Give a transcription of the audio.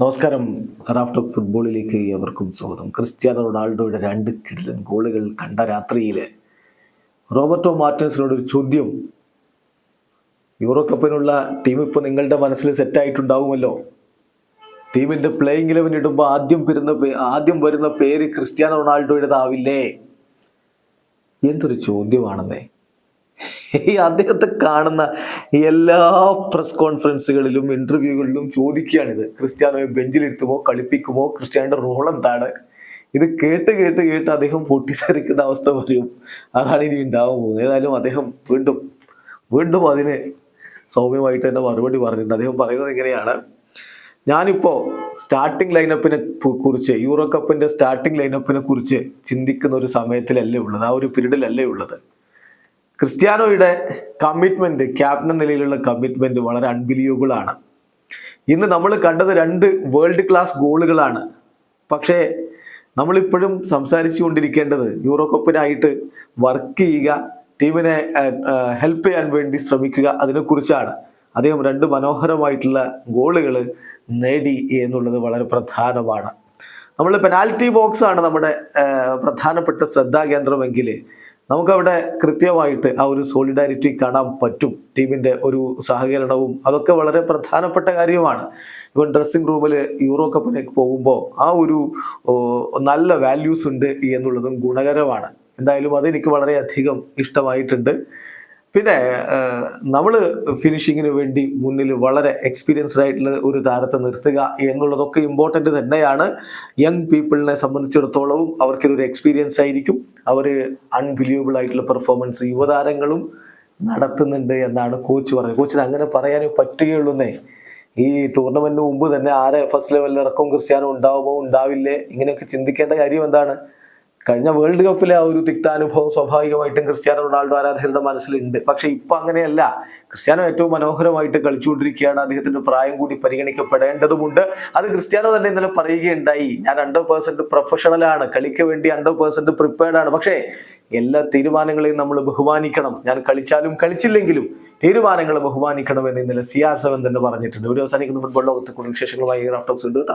നമസ്കാരം. റാഫ്റ്റോക്ക് ഫുട്ബോളിലേക്ക് എവർക്കും സ്വാഗതം. ക്രിസ്ത്യാനോ റൊണാൾഡോയുടെ രണ്ട് കിടിലൻ ഗോളുകൾ കണ്ട രാത്രിയിൽ റോബർട്ടോ മാർട്ടിൻസിനോട് ഒരു ചോദ്യം. യൂറോ കപ്പിനുള്ള ടീം ഇപ്പോൾ നിങ്ങളുടെ മനസ്സിൽ സെറ്റായിട്ടുണ്ടാവുമല്ലോ ടീമിന്റെ പ്ലേയിങ് ഇലവൻ ഇടുമ്പോൾ ആദ്യം വരുന്ന ആദ്യം വരുന്ന പേര് ക്രിസ്ത്യാനോ റൊണാൾഡോയുടേതാവില്ലേ? എന്തൊരു ചോദ്യമാണെന്നേ. ഈ അദ്ദേഹത്തെ കാണുന്ന എല്ലാ പ്രസ് കോൺഫറൻസുകളിലും ഇന്റർവ്യൂകളിലും ചോദിക്കുകയാണിത്. ക്രിസ്ത്യാനോയെ ബെഞ്ചിലിരുത്തുമോ കളിപ്പിക്കുമോ ക്രിസ്ത്യാനോയുടെ റോൾ എന്താണ്? ഇത് കേട്ട് കേട്ട് കേട്ട് അദ്ദേഹം പൊട്ടിത്തെറിക്കുന്ന അവസ്ഥ വരും. അതാണ് ഇനി പോകുന്നത്. ഏതായാലും അദ്ദേഹം വീണ്ടും വീണ്ടും അതിന് സൗമ്യമായിട്ട് തന്നെ മറുപടി പറഞ്ഞിട്ടുണ്ട്. അദ്ദേഹം പറയുന്നത് എങ്ങനെയാണ് ഞാനിപ്പോ സ്റ്റാർട്ടിംഗ് ലൈനപ്പിനെ കുറിച്ച് യൂറോ കപ്പിന്റെ സ്റ്റാർട്ടിംഗ് ലൈനപ്പിനെ കുറിച്ച് ചിന്തിക്കുന്ന ഒരു സമയത്തിലല്ലേ ഉള്ളത്. ആ ഒരു പീരീഡിലല്ലേ ഉള്ളത്. ക്രിസ്ത്യാനോയുടെ കമ്മിറ്റ്മെന്റ് ക്യാപ്റ്റൻ നിലയിലുള്ള കമ്മിറ്റ്മെന്റ് വളരെ അൺബിലീവബിൾ ആണ്. ഇന്ന് നമ്മൾ കണ്ടത് രണ്ട് വേൾഡ് ക്ലാസ് ഗോളുകളാണ്. പക്ഷേ നമ്മളിപ്പോഴും സംസാരിച്ചു കൊണ്ടിരിക്കേണ്ടത് യൂറോ കപ്പിനായിട്ട് വർക്ക് ചെയ്യുക ടീമിനെ ഹെൽപ്പ് ചെയ്യാൻ വേണ്ടി ശ്രമിക്കുക അതിനെക്കുറിച്ചാണ്. അദ്ദേഹം രണ്ട് മനോഹരമായിട്ടുള്ള ഗോളുകൾ നേടി എന്നുള്ളത് വളരെ പ്രധാനമാണ്. നമ്മൾ പെനാൽറ്റി ബോക്സ് ആണ് നമ്മുടെ പ്രധാനപ്പെട്ട ശ്രദ്ധാകേന്ദ്രമെങ്കിൽ നമുക്കവിടെ കൃത്യമായിട്ട് ആ ഒരു സോളിഡാരിറ്റി കാണാൻ പറ്റും. ടീമിന്റെ ഒരു സഹകരണവും അതൊക്കെ വളരെ പ്രധാനപ്പെട്ട കാര്യമാണ്. ഇവൻ ഡ്രസ്സിംഗ് റൂമിൽ യൂറോ കപ്പിലേക്ക് പോകുമ്പോൾ ആ ഒരു നല്ല വാല്യൂസ് ഉണ്ട് എന്നുള്ളതും ഗുണകരമാണ്. എന്തായാലും അതെനിക്ക് വളരെയധികം ഇഷ്ടമായിട്ടുണ്ട്. പിന്നെ നമ്മൾ ഫിനിഷിങ്ങിന് വേണ്ടി മുന്നിൽ വളരെ എക്സ്പീരിയൻസ്ഡ് ആയിട്ടുള്ള ഒരു താരത്തെ നിർത്തുക എന്നുള്ളതൊക്കെ ഇമ്പോർട്ടന്റ് തന്നെയാണ്. യങ് പീപ്പിളിനെ സംബന്ധിച്ചിടത്തോളവും അവർക്കിതൊരു എക്സ്പീരിയൻസ് ആയിരിക്കും. അവർ അൺബിലീവബിൾ ആയിട്ടുള്ള പെർഫോമൻസ് യുവതാരങ്ങളും നടത്തുന്നുണ്ട് എന്നാണ് കോച്ച് പറയുന്നത് കോച്ചിന് അങ്ങനെ പറയാനേ പറ്റുകയുള്ളൂന്നേ. ഈ ടൂർണമെന്റിന് മുമ്പ് തന്നെ ആരെ ഫസ്റ്റ് ലെവലിൽ ഇറക്കും ക്രിസ്ത്യാനോ ഉണ്ടാവുമോ ഉണ്ടാവില്ലേ? ഇങ്ങനെയൊക്കെ ചിന്തിക്കേണ്ട കാര്യം എന്താണ്? കഴിഞ്ഞ വേൾഡ് കപ്പിലെ ആ ഒരു തിക്താനുഭവം സ്വാഭാവികമായിട്ടും ക്രിസ്ത്യാനോ റൊണാൾഡോ ആരാധകരുടെ മനസ്സിലുണ്ട്. പക്ഷെ ഇപ്പൊ അങ്ങനെയല്ല. ക്രിസ്ത്യാനോ ഏറ്റവും മനോഹരമായിട്ട് കളിച്ചുകൊണ്ടിരിക്കുകയാണ്. അദ്ദേഹത്തിന്റെ പ്രായം കൂടി പരിഗണിക്കപ്പെടേണ്ടതുമുണ്ട്. അത് ക്രിസ്ത്യാനോ തന്നെ ഇന്നലെ പറയുകയുണ്ടായി. ഞാൻ ഹൺഡ്രഡ് പ്രൊഫഷണൽ ആണ്. കളിക്ക് വേണ്ടി ഹൺഡ്രഡ് പേഴ്സെന്റ് പ്രിപ്പയർഡ് ആണ്. പക്ഷേ എല്ലാ തീരുമാനങ്ങളെയും നമ്മൾ ബഹുമാനിക്കണം. ഞാൻ കളിച്ചാലും കളിച്ചില്ലെങ്കിലും തീരുമാനങ്ങൾ ബഹുമാനിക്കണം എന്ന് ഇന്നലെ സി ആർ സെവൻ തന്നെ പറഞ്ഞിട്ടുണ്ട്. ഒരു അവസാനിക്കുന്ന ഫുട്ബോൾ ലോകത്തെ കൂടുതൽ വിശേഷങ്ങളുമായി റാഫ്റ്റോക്സ് ഉണ്ട്